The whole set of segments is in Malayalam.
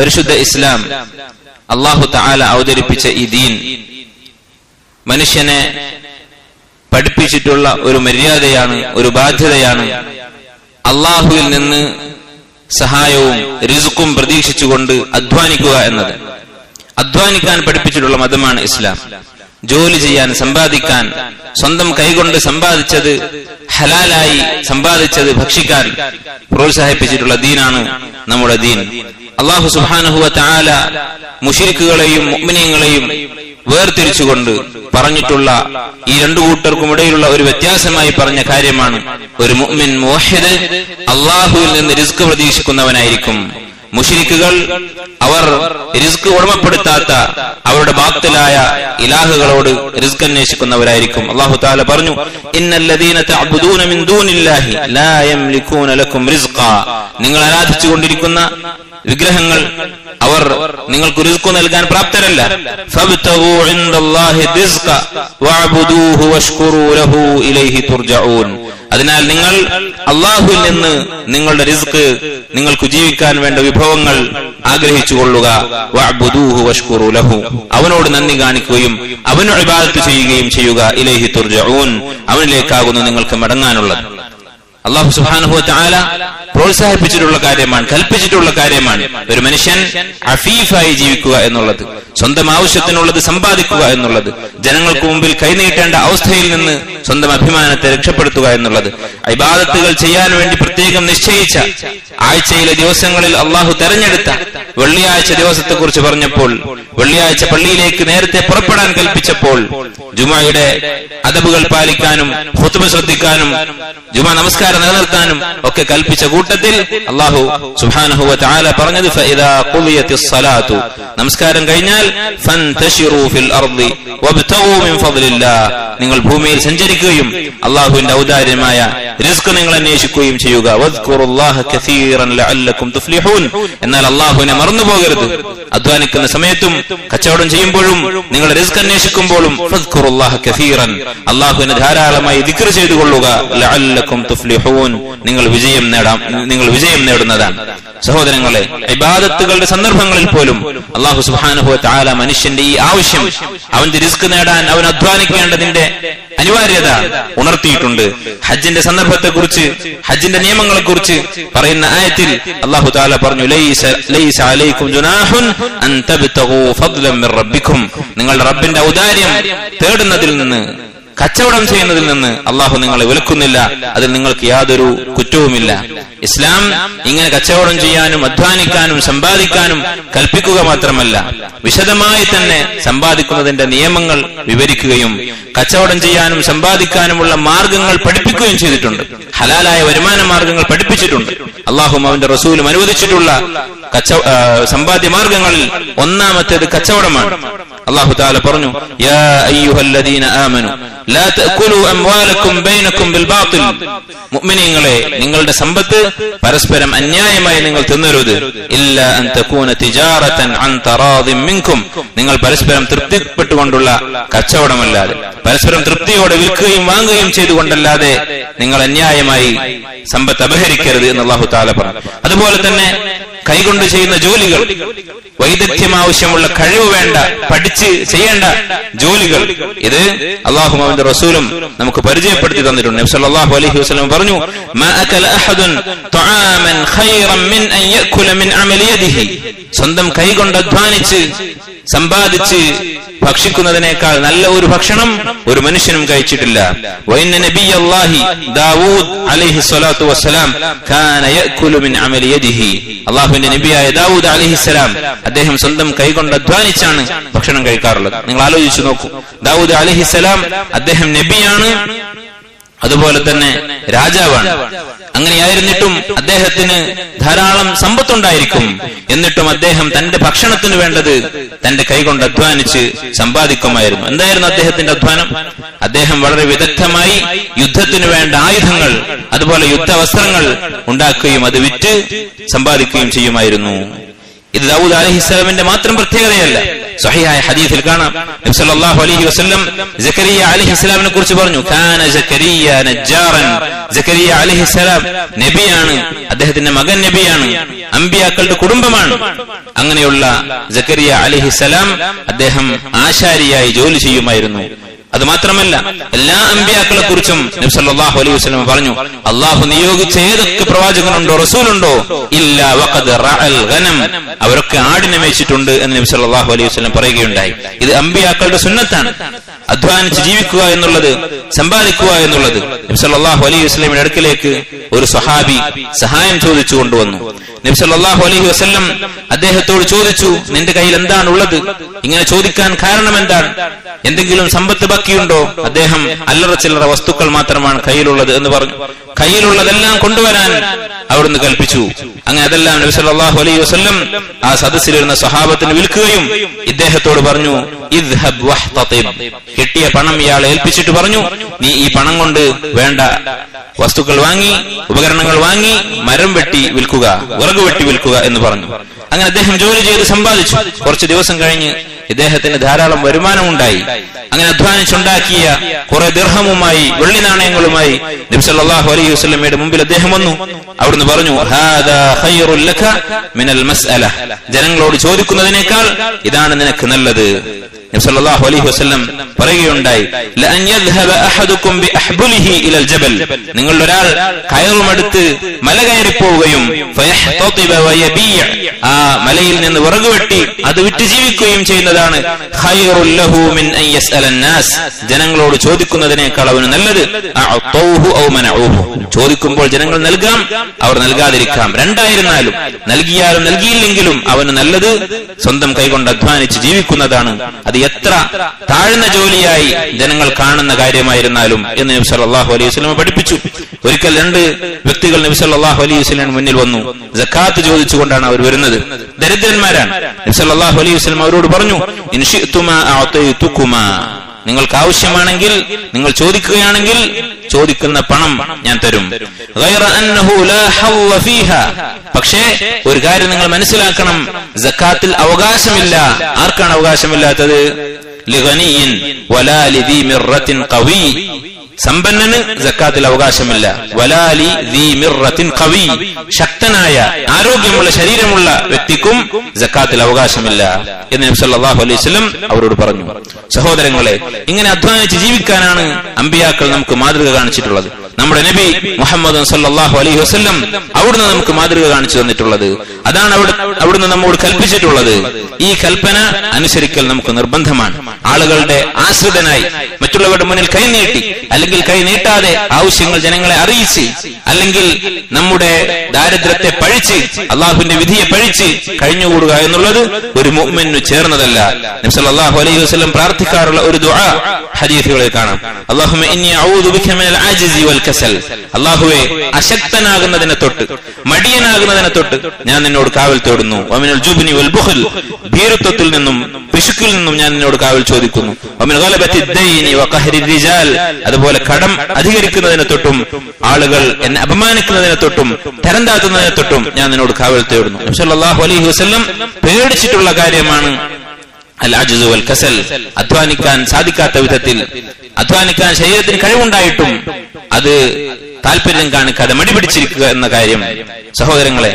പരിശുദ്ധ ഇസ്ലാം അള്ളാഹു താല അവതരിപ്പിച്ച ഈ ദീൻ മനുഷ്യനെ പഠിപ്പിച്ചിട്ടുള്ള ഒരു മര്യാദയാണ് ഒരു ബാധ്യതയാണ്. അള്ളാഹുവിൽ നിന്ന് സഹായവും റിസുക്കും പ്രതീക്ഷിച്ചുകൊണ്ട് അധ്വാനിക്കുക എന്നത്. അധ്വാനിക്കാൻ പഠിപ്പിച്ചിട്ടുള്ള മതമാണ് ഇസ്ലാം. ജോലി ചെയ്യാൻ സമ്പാദിക്കാൻ സ്വന്തം കൈകൊണ്ട് സമ്പാദിച്ചത് ഹലാലായി സമ്പാദിച്ചത് ഭക്ഷിക്കാൻ പ്രോത്സാഹിപ്പിച്ചിട്ടുള്ള ദീനാണ് നമ്മുടെ ദീൻ. അള്ളാഹു സുബാനുഹുവ മുഷിരിക്കുകളെയും മുഗ്മിനിയങ്ങളെയും വേർതിരിച്ചുകൊണ്ട് പറഞ്ഞിട്ടുള്ള ഈ രണ്ടു കൂട്ടർക്കും ഇടയിലുള്ള ഒരു വ്യത്യാസമായി പറഞ്ഞ കാര്യമാണ്. ഒരു മുഅ്മിൻ മുവഹിദ് അള്ളാഹുവിൽ നിന്ന് റിസ്ക് പ്രതീക്ഷിക്കുന്നവനായിരിക്കും. മുഷിരിക്കുകൾ അവർ റിസ്ക് ഉടമപ്പെടുത്താത്ത അവരുടെ ബാത്തിലായ ഇലാഹുകളോട് റിസ്ക് അന്വേഷിക്കുന്നവരായിരിക്കും. അള്ളാഹു താല പറഞ്ഞു നിങ്ങൾ ആരാധിച്ചു കൊണ്ടിരിക്കുന്ന വിഗ്രഹങ്ങൾ അവർ നിങ്ങൾക്ക് റിസ്ക് നൽകാൻ പ്രാപ്തരല്ല. അതിനാൽ നിങ്ങൾ അള്ളാഹുവിൽ നിന്ന് നിങ്ങളുടെ റിസ്ക് നിങ്ങൾക്ക് ജീവിക്കാൻ വേണ്ട വിഭവങ്ങൾ ആഗ്രഹിച്ചു കൊള്ളുക. അവനോട് നന്ദി കാണിക്കുകയും അവനോട് ഇബാദത്ത് ചെയ്യുകയും ചെയ്യുക. ഇലേഹി തുർജഊൻ അവനിലേക്കാകുന്നു നിങ്ങൾക്ക് മടങ്ങാനുള്ളത്. അള്ളാഹു സുബാനുഹു താല പ്രോത്സാഹിപ്പിച്ചിട്ടുള്ള കാര്യമാണ് കൽപ്പിച്ചിട്ടുള്ള കാര്യമാണ്. ഒരു മനുഷ്യൻ അഫീഫായി ജീവിക്കുക എന്നുള്ളത് സ്വന്തം ആവശ്യത്തിനുള്ളത് സമ്പാദിക്കുക എന്നുള്ളത് ജനങ്ങൾക്ക് മുമ്പിൽ കൈനീട്ടേണ്ട അവസ്ഥയിൽ നിന്ന് സ്വന്തം അഭിമാനത്തെ രക്ഷപ്പെടുത്തുക എന്നുള്ളത് ഇബാദത്തുകൾ ചെയ്യാൻ വേണ്ടി പ്രത്യേകം നിശ്ചയിച്ച ആഴ്ചയിലെ ദിവസങ്ങളിൽ അള്ളാഹു തെരഞ്ഞെടുത്ത വെള്ളിയാഴ്ച ദിവസത്തെ കുറിച്ച് പറഞ്ഞപ്പോൾ വെള്ളിയാഴ്ച പള്ളിയിലേക്ക് നേരത്തെ പുറപ്പെടാൻ കൽപ്പിച്ചപ്പോൾ ജുമയുടെ അതബുകൾ പാലിക്കാനും ഹുത്തുബ ശ്രദ്ധിക്കാനും ജുമ നമസ്കാരം നിലനിർത്താനും ഒക്കെ കൽപ്പിച്ച കൂട്ടത്തിൽ അള്ളാഹു സുഹാനഹുവ ചാല പറഞ്ഞത് നമസ്കാരം കഴിഞ്ഞാൽ നിങ്ങൾ ഭൂമിയിൽ സഞ്ചരിക്കുകയും അള്ളാഹുവിന്റെ ഔദാര്യമായ റിസ്ക് നിങ്ങൾ അന്വേഷിക്കുകയും ചെയ്യുക. എന്നാൽ അള്ളാഹുവിനെ മറന്നു പോകരുത് അധ്വാനിക്കുന്ന സമയത്തും കച്ചവടം ചെയ്യുമ്പോഴും നിങ്ങൾ റിസ്ക് അന്വേഷിക്കുമ്പോഴും അള്ളാഹുവിനെ ധാരാളമായി ദിക്ർ ചെയ്തു കൊള്ളുക നിങ്ങൾ വിജയം നേടാം. നിങ്ങൾ വിജയം നേടുന്നതാണ്. സഹോദരങ്ങളെ ഇബാദത്തുകളുടെ സന്ദർഭങ്ങളിൽ പോലും അള്ളാഹു സുബാനുഭവ താല മനുഷ്യന്റെ ഈ ആവശ്യം അവന്റെ റിസ്ക് നേടാൻ അവൻ അധ്വാനിക്കേണ്ടതിന്റെ അനിവാര്യത ഉണർത്തിയിട്ടുണ്ട്. ഹജ്ജിന്റെ സന്ദർഭത്തെ കുറിച്ച് ഹജ്ജിന്റെ നിയമങ്ങളെ കുറിച്ച് പറയുന്ന ആയത്തിൽ അള്ളാഹു താല പറഞ്ഞു "ലൈസ ലൈസ അലൈക്കും ജുനാഹുൻ അൻ തബ്തഗൂ ഫദ്ലൻ മിർ റബ്ബിക്കും. നിങ്ങളുടെ റബ്ബിന്റെ ഔദാര്യം തേടുന്നതിൽ നിന്ന് കച്ചവടം ചെയ്യുന്നതിൽ നിന്ന് അള്ളാഹു നിങ്ങളെ വിലക്കുന്നില്ല അതിൽ നിങ്ങൾക്ക് യാതൊരു കുറ്റവുമില്ല. ഇസ്ലാം ഇങ്ങനെ കച്ചവടം ചെയ്യാനും അധ്വാനിക്കാനും സമ്പാദിക്കാനും കൽപ്പിക്കുക മാത്രമല്ല വിശദമായി തന്നെ സമ്പാദിക്കുന്നതിന്റെ നിയമങ്ങൾ വിവരിക്കുകയും കച്ചവടം ചെയ്യാനും സമ്പാദിക്കാനുമുള്ള മാർഗങ്ങൾ പഠിപ്പിക്കുകയും ചെയ്തിട്ടുണ്ട്. ഹലാലായ വരുമാന മാർഗങ്ങൾ പഠിപ്പിച്ചിട്ടുണ്ട്. അള്ളാഹും അവന്റെ റസൂലും അനുവദിച്ചിട്ടുള്ള കച്ച സമ്പാദ്യ മാർഗങ്ങളിൽ ഒന്നാമത്തേത് കച്ചവടമാണ്. അള്ളാഹു താല പറഞ്ഞു യാ അയ്യുഹല്ലദീന ലാ ബിൽ മുഅ്മിനീങ്ങളെ നിങ്ങളുടെ സമ്പത്ത് പരസ്പരം അന്യായമായി നിങ്ങൾ തിന്നരുത്. ഇല്ല അൻ തകൂന തിജാറതൻ അൻ തറാദിൻ മിൻകും. നിങ്ങൾ പരസ്പരം തൃപ്തിപ്പെട്ടുകൊണ്ടുള്ള കച്ചവടമല്ലാതെ പരസ്പരം തൃപ്തിയോടെ വിൽക്കുകയും വാങ്ങുകയും ചെയ്തുകൊണ്ടല്ലാതെ നിങ്ങൾ അന്യായമായി സമ്പത്ത് അപഹരിക്കരുത് എന്ന് അള്ളാഹു താല പറഞ്ഞു. അതുപോലെ തന്നെ കൈകൊണ്ട് ചെയ്യുന്ന ജോലികൾ വൈദഗ്ധ്യം ആവശ്യമുള്ള കഴിവ് വേണ്ട പഠിച്ച് ചെയ്യേണ്ട ജോലികൾ ഇത് അള്ളാഹു റസൂലും നമുക്ക് പരിചയപ്പെടുത്തി തന്നിട്ടുണ്ട്. നബി സല്ലല്ലാഹു അലൈഹി വസല്ലം പറഞ്ഞു സ്വന്തം കൈകൊണ്ട് അധ്വാനിച്ച് സമ്പാദിച്ച് ഭക്ഷിക്കുന്നതിനേക്കാൾ നല്ല ഒരു ഭക്ഷണം ഒരു മനുഷ്യനും കഴിച്ചിട്ടില്ല. അള്ളാഹുവിന്റെ നബിയായ ദാവൂദ് അലഹിസ്സലാം അദ്ദേഹം സ്വന്തം കൈകൊണ്ട് അധ്വാനിച്ചാണ് ഭക്ഷണം കഴിക്കാറുള്ളത്. നിങ്ങൾ ആലോചിച്ചു നോക്കൂ. ദാവൂദ് അലഹിസ്സലാം അദ്ദേഹം നബിയാണ്. അതുപോലെ തന്നെ രാജാവാണ്. അങ്ങനെയായിരുന്നിട്ടും അദ്ദേഹത്തിന് ധാരാളം സമ്പത്തുണ്ടായിരിക്കും. എന്നിട്ടും അദ്ദേഹം തന്റെ ഭക്ഷണത്തിന് വേണ്ടത് തന്റെ കൈകൊണ്ട് അധ്വാനിച്ച് സമ്പാദിക്കുമായിരുന്നു. എന്തായിരുന്നു അദ്ദേഹത്തിന്റെ അധ്വാനം? അദ്ദേഹം വളരെ വിദഗ്ധമായി യുദ്ധത്തിന് വേണ്ട ആയുധങ്ങൾ അതുപോലെ യുദ്ധവസ്ത്രങ്ങൾ ഉണ്ടാക്കുകയും അത് വിറ്റ് സമ്പാദിക്കുകയും ചെയ്യുമായിരുന്നു. ഇത് ദാവൂദ് അലഹിസ്സലാമിന്റെ മാത്രം പ്രത്യേകതയല്ല. സഹിഹായ ഹദീഫിൽ കാണാം. സല്ലല്ലാഹു അലൈഹി വസല്ലം സക്കരിയ അലൈഹിസ്സലാമിനെ കുറിച്ച് പറഞ്ഞു കാന സക്കരിയ നജ്ജാറൻ. സക്കരിയ അലൈഹിസ്സലാം നബിയാണ്. അദ്ദേഹത്തിന്റെ മകൻ നബിയാണ്. അമ്പിയാക്കളുടെ കുടുംബമാണ്. അങ്ങനെയുള്ള സക്കരിയ അലൈഹിസ്സലാം അദ്ദേഹം ആശാരിയായി ജോലി ചെയ്യുമായിരുന്നു. അത് മാത്രമല്ല എല്ലാ അമ്പിയാക്കളെ കുറിച്ചും നബി സല്ലല്ലാഹു അലൈഹി വസല്ലം പറഞ്ഞു അള്ളാഹു നിയോഗിച്ച ഏതൊക്കെ പ്രവാചകനുണ്ടോ റസൂലുണ്ടോ? ഇല്ല അവരൊക്കെ ആടിനെ മേച്ചിട്ടുണ്ട് എന്ന് നബി അലൈഹി വസ്ലം പറയുകയുണ്ടായി. ഇത് അമ്പിയാക്കളുടെ സുന്നത്താണ്. അധ്വാനിച്ച് ജീവിക്കുക എന്നുള്ളത് സമ്പാദിക്കുക എന്നുള്ളത്. നബി അലൈഹി വസ്ലമിന്റെ അടുക്കിലേക്ക് ഒരു സഹാബി സഹായം ചോദിച്ചു കൊണ്ടുവന്നു. നബി അലഹി വസല്ലം അദ്ദേഹത്തോട് ചോദിച്ചു നിന്റെ കയ്യിൽ എന്താണ് ഉള്ളത് ഇങ്ങനെ ചോദിക്കാൻ കാരണം എന്താണ്? എന്തെങ്കിലും സമ്പത്ത് ബാക്കിയുണ്ടോ? അദ്ദേഹം അല്ലറ ചില്ലറ വസ്തുക്കൾ മാത്രമാണ് കയ്യിലുള്ളത് എന്ന് പറഞ്ഞു. കയ്യിലുള്ളതെല്ലാം കൊണ്ടുവരാൻ അവിടുന്ന് കൽപ്പിച്ചു. അങ്ങനെ അതെല്ലാം നബി സല്ലല്ലാഹു അലൈഹി വസല്ലം ആ സദസ്സിലിരുന്ന സഹാബത്തിന് വിൽക്കുകയും ഇദ്ദേഹത്തോട് പറഞ്ഞു കിട്ടിയ പണം ഇയാളെ ഏൽപ്പിച്ചിട്ട് പറഞ്ഞു നീ ഈ പണം കൊണ്ട് വേണ്ട വസ്തുക്കൾ വാങ്ങി ഉപകരണങ്ങൾ വാങ്ങി മരം വെട്ടി വിൽക്കുക വിറക് വെട്ടി വിൽക്കുക എന്ന് പറഞ്ഞു. അങ്ങനെ അദ്ദേഹം ജോലി ചെയ്ത് സമ്പാദിച്ചു. കുറച്ച് ദിവസം കഴിഞ്ഞ് ഇദ്ദേഹത്തിന് ധാരാളം വരുമാനമുണ്ടായി അങ്ങനെ അധ്വാനിച്ചുണ്ടാക്കിയ കുറെ ദീർഘമുമായി വെള്ളി നാണയങ്ങളുമായി നബ്സല്ലാഹു അലൈഹി വസ്ലമയുടെ മുമ്പിൽ അദ്ദേഹം വന്നു. അവിടുന്ന് പറഞ്ഞു "ഹാദാ ഖൈറുൽ ലക മിനൽ മസ്അല." ജനങ്ങളോട് ചോദിക്കുന്നതിനേക്കാൾ ഇതാണ് നിനക്ക് നല്ലത്. നബ്സല്ലാഹു അലൈഹി വസ്ലം പറയുകയുണ്ടായി. നിങ്ങളിൽ ഒരാൾ കയറുമെടുത്ത് മല കയറി പോവുകയും. ആ മലയിൽ നിന്ന് വിറകുവെട്ടി അത് വിറ്റ് ജീവിക്കുകയും ചെയ്യുന്നതാണ് ജനങ്ങളോട് ചോദിക്കുന്നതിനേക്കാൾ അവന് നല്ലത്. ചോദിക്കുമ്പോൾ ജനങ്ങൾ നൽകാം അവർ നൽകാതിരിക്കാം രണ്ടായിരുന്നാലും നൽകിയാലും നൽകിയില്ലെങ്കിലും അവന് നല്ലത് സ്വന്തം കൈകൊണ്ട് അധ്വാനിച്ച് ജീവിക്കുന്നതാണ് അത് എത്ര താഴ്ന്ന ജോലിയായി ജനങ്ങൾ കാണുന്ന കാര്യമായിരുന്നാലും എന്ന് നബി സല്ലല്ലാഹു അലൈഹി വസല്ലം പഠിപ്പിച്ചു. ഒരിക്കൽ രണ്ട് വ്യക്തികൾ നബി സല്ലല്ലാഹു അലൈഹി വസ്ലിന് മുന്നിൽ വന്നു. സക്കാത്ത് ചോദിച്ചുകൊണ്ടാണ് അവർ വരുന്നത്. ദരിദ്രന്മാരാണ്. നബി സല്ലല്ലാഹു അലൈഹി വസ്ലം അവരോട് പറഞ്ഞു നിങ്ങൾക്ക് ആവശ്യമാണെങ്കിൽ നിങ്ങൾ ചോദിക്കുകയാണെങ്കിൽ ചോദിക്കുന്ന പണം ഞാൻ തരും. പക്ഷേ ഒരു കാര്യം നിങ്ങൾ മനസ്സിലാക്കണം. ജക്കാത്തിൽ അവകാശമില്ല. ആർക്കാണ് അവകാശമില്ലാത്തത്? സമ്പന്നന് ജക്കാത്തിൽ അവകാശമില്ല. വലാലി ഖവി. ശക്തനായ ആരോഗ്യമുള്ള ശരീരമുള്ള വ്യക്തിക്കും ജക്കാത്തിൽ അവകാശമില്ല എന്ന് നബി സല്ലല്ലാഹു അലൈഹി വസല്ലം അവരോട് പറഞ്ഞു. സഹോദരങ്ങളെ ഇങ്ങനെ അധ്വാനിച്ച് ജീവിക്കാനാണ് അമ്പിയാക്കൾ നമുക്ക് മാതൃക കാണിച്ചിട്ടുള്ളത്. നമ്മുടെ നബി മുഹമ്മദ് സല്ലല്ലാഹു അലൈഹി വസല്ലം അവിടുന്ന് നമുക്ക് മാതൃക കാണിച്ചു തന്നിട്ടുള്ളത്. അതാണ് അവിടെ അവിടുന്ന് നമ്മോട് കൽപ്പിച്ചിട്ടുള്ളത്. ഈ കൽപ്പന അനുസരിക്കൽ നമുക്ക് നിർബന്ധമാണ്. ആളുകളുടെ ആശ്രിതനായി മറ്റുള്ളവരുടെ മുന്നിൽ കൈനീട്ടി അല്ലെങ്കിൽ കൈ നീട്ടാതെ ആവശ്യങ്ങൾ ജനങ്ങളെ അറിയിച്ച് അല്ലെങ്കിൽ നമ്മുടെ ദാരിദ്ര്യത്തെ പഴിച്ച് അള്ളാഹുവിന്റെ വിധിയെ പഴിച്ച് കഴിഞ്ഞുകൂടുക എന്നുള്ളത് ഒരു മുഅ്മിനു ചേർന്നതല്ല. സല്ലല്ലാഹു അലൈഹി വസ്ലം പ്രാർത്ഥിക്കാറുള്ള ഒരു ദുആ ഹദീസുകളിൽ കാണാം. കസൽ. അല്ലാഹുവേ അശക്തനാകുന്നതിനെ തൊട്ട് മടിയനാകുന്നതിനെ തൊട്ട് ഞാൻ നിന്നോട് കാവൽ തേടുന്നു. വൽ ബുഹൽ ഭീരുത്വത്തിൽ നിന്നും പിശുക്കിൽ നിന്നും ഞാൻ നിന്നോട് കാവൽ ചോദിക്കുന്നു. അതുപോലെ കടം അധികരിക്കുന്നതിനെ തൊട്ടും ആളുകൾ എന്നെ അപമാനിക്കുന്നതിനെ തൊട്ടും തരം താത്തുന്നതിനെ തൊട്ടും ഞാൻ നിന്നോട് കാവൽ തേടുന്നു. നബി സല്ലല്ലാഹു അലൈഹി വസല്ലം പേടിച്ചിട്ടുള്ള കാര്യമാണ് അൽ വൽ കസൽ. അധ്വാനിക്കാൻ സാധിക്കാത്ത വിധത്തിൽ അധ്വാനിക്കാൻ ശരീരത്തിന് കഴിവുണ്ടായിട്ടും അത് താല്പര്യം കാണിക്കാതെ മടിപിടിച്ചിരിക്കുക എന്ന കാര്യം സഹോദരങ്ങളെ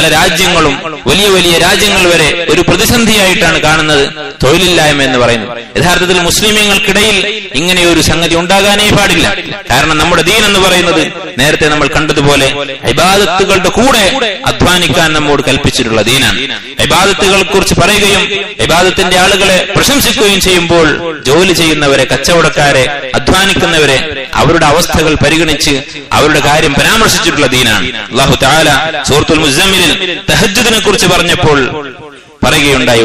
പല രാജ്യങ്ങളും വലിയ വലിയ രാജ്യങ്ങൾ വരെ ഒരു പ്രതിസന്ധിയായിട്ടാണ് കാണുന്നത് തൊഴിലില്ലായ്മ എന്ന് പറയുന്നു യഥാർത്ഥത്തിൽ മുസ്ലിമീങ്ങൾക്കിടയിൽ ഇങ്ങനെ ഒരു സംഗതി ഉണ്ടാകാനേ പാടില്ല. കാരണം നമ്മുടെ ദീൻ എന്ന് പറയുന്നത് നേരത്തെ നമ്മൾ കണ്ടതുപോലെ ഇബാദത്തുകളുടെ കൂടെ അധ്വാനിക്കാൻ നമ്മോട് കൽപ്പിച്ചിട്ടുള്ള ദീനാണ്. ഇബാദത്തുകളെ കുറിച്ച് പറയുകയും ഇബാദത്തിന്റെ ആളുകളെ പ്രശംസിക്കുകയും ചെയ്യുമ്പോൾ ജോലി ചെയ്യുന്നവരെ കച്ചവടക്കാരെ അധ്വാനിക്കുന്നവരെ അവരുടെ അവസ്ഥകൾ പരിഗണിച്ച് അവരുടെ കാര്യം പരാമർശിച്ചിട്ടുള്ള ദീനാണ്. അള്ളാഹു താല സൂറത്തുൽ മുസമ്മിലിൽ തഹജ്ജുദിനെ കുറിച്ച് പറഞ്ഞപ്പോൾ പറയുകയുണ്ടായി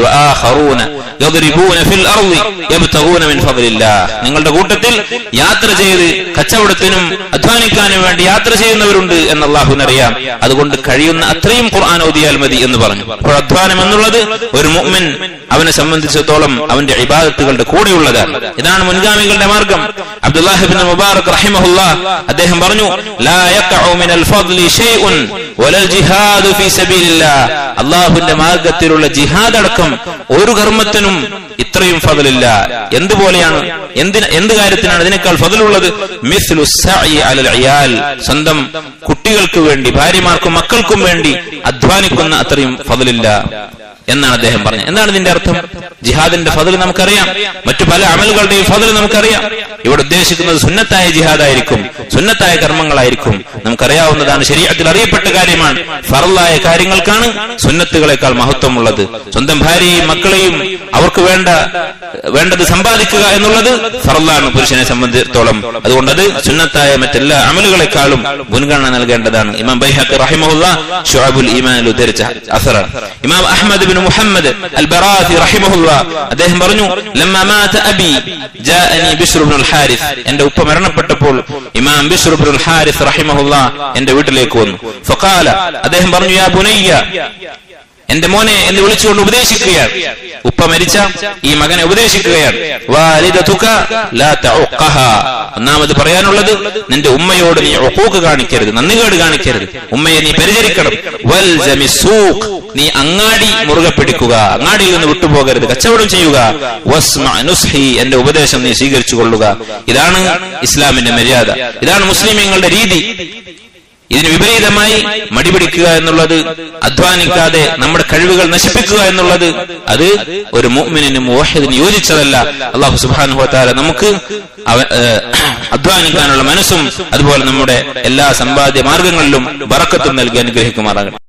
നിങ്ങളുടെ കൂട്ടത്തിൽ യാത്ര ചെയ്ത് കച്ചവടത്തിനും അധ്വാനിക്കാനും വേണ്ടി യാത്ര ചെയ്യുന്നവരുണ്ട് എന്ന് അള്ളാഹുവിനറിയാം. അതുകൊണ്ട് കഴിയുന്ന അത്രയും ഖുർആൻ ഓതിയാൽ മതി എന്ന് പറഞ്ഞു. അപ്പോൾ അധ്വാനം എന്നുള്ളത് ഒരു മുഅ്മിൻ അവനെ സംബന്ധിച്ചിടത്തോളം അവന്റെ ഇബാദത്തുകളുടെ കൂടെയുള്ളതാണ്. ഇതാണ് മുൻഗാമികളുടെ മാർഗം. അബ്ദുല്ലാഹിബ്നു മുബാറക് റഹിമഹുല്ല അദ്ദേഹം പറഞ്ഞു ലാ മിനൽ അള്ളാഹുന്റെ മാർഗത്തിലുള്ള ജിഹാദ് അടക്കം ഒരു കർമ്മത്തിനും ഇത്രയും ഫതലില്ല. എന്തുപോലെയാണ്? എന്തിന് എന്ത് കാര്യത്തിനാണ് ഇതിനേക്കാൾ ഫതലുള്ളത്? സ്വന്തം കുട്ടികൾക്ക് വേണ്ടി ഭാര്യമാർക്കും മക്കൾക്കും വേണ്ടി അധ്വാനിക്കുന്ന അത്രയും ഫതലില്ല. എന്നാണ് അദ്ദേഹം പറഞ്ഞത്. എന്താണ് ഇതിന്റെ അർത്ഥം? ജിഹാദിന്റെ ഫതിൽ നമുക്കറിയാം. മറ്റു പല അമലുകളുടെയും ഫതിൽ നമുക്കറിയാം. ഇവിടെ ഉദ്ദേശിക്കുന്നത് സുന്നത്തായ ജിഹാദായിരിക്കും സുന്നത്തായ കർമ്മങ്ങളായിരിക്കും. നമുക്കറിയാവുന്നതാണ് ശരീരത്തിൽ അറിയപ്പെട്ട കാര്യമാണ്. ഫറലായ കാര്യങ്ങൾക്കാണ് സുന്നത്തുകളെക്കാൾ മഹത്വമുള്ളത്. സ്വന്തം ഭാര്യയും മക്കളെയും അവർക്ക് വേണ്ട വേണ്ടത് സമ്പാദിക്കുക എന്നുള്ളത് ഫറലാണ് പുരുഷനെ സംബന്ധിച്ചിടത്തോളം. അതുകൊണ്ട് അത് സുന്നത്തായ മറ്റെല്ലാ അമലുകളെക്കാളും മുൻഗണന നൽകേണ്ടതാണ്. ഇമാം ബൈഹഖ് റഹിമുള്ള ഷുഅബുൽ ഈമാനിൽ ഉദ്ധരിച്ച അസറ ഇമാം അഹമ്മദ് ബിൻ മുഹമ്മദ് അൽ رحمه റഹിമഹുല്ല. അദ്ദേഹം പറഞ്ഞു ലമ്മ മാത അബി ജാഅനി ബിശ്ർ ഇബ്നുൽ ഹാരിസ്. എന്റെ ഉപ്പ മരണപ്പെട്ടപ്പോൾ ഇമാം ബിശ്ർ ഇബ്നുൽ ഹാരിസ് റഹിമഹുല്ല എന്റെ വീട്ടിലേക്ക് വന്നു. ഫഖാല അദ്ദേഹം പറഞ്ഞു യാ ബുനയ്യ എന്റെ മോനെ എന്ന് വിളിച്ചുകൊണ്ട് ഉപദേശിക്കുകയാണ്. ഉപ്പ മരിച്ച ഈ മകനെ ഉപദേശിക്കുകയാണ്. ഒന്നാമത് പറയാനുള്ളത് നിന്റെ ഉമ്മയോട് നീ ഒക്കൂക്ക് കാണിക്കരുത് നന്ദികേട് കാണിക്കരുത്. ഉമ്മയെ നീ പരിചരിക്കണം. വൽസമി സൂഖ്. നീ അങ്ങാടി മുറുകെ പിടിക്കുക. അങ്ങാടിയിൽ നിന്ന് വിട്ടുപോകരുത്. കച്ചവടം ചെയ്യുക. എന്റെ ഉപദേശം നീ സ്വീകരിച്ചു കൊള്ളുക ഇതാണ് ഇസ്ലാമിന്റെ മര്യാദ. ഇതാണ് മുസ്ലിമീങ്ങളുടെ രീതി. ഇതിന് വിപരീതമായി മടിപിടിക്കുക എന്നുള്ളത് അധ്വാനിക്കാതെ നമ്മുടെ കഴിവുകൾ നശിപ്പിക്കുക എന്നുള്ളത് അത് ഒരു മോഹ്മിനും മുവഹിദിനും യോജിച്ചതല്ല. അള്ളാഹു സുബ്ഹാനഹു ഹോത്താല നമുക്ക് അധ്വാനിക്കാനുള്ള മനസ്സും അതുപോലെ നമ്മുടെ എല്ലാ സമ്പാദ്യ മാർഗങ്ങളിലും വറക്കത്തും നൽകി അനുഗ്രഹിക്കുമാറാകണം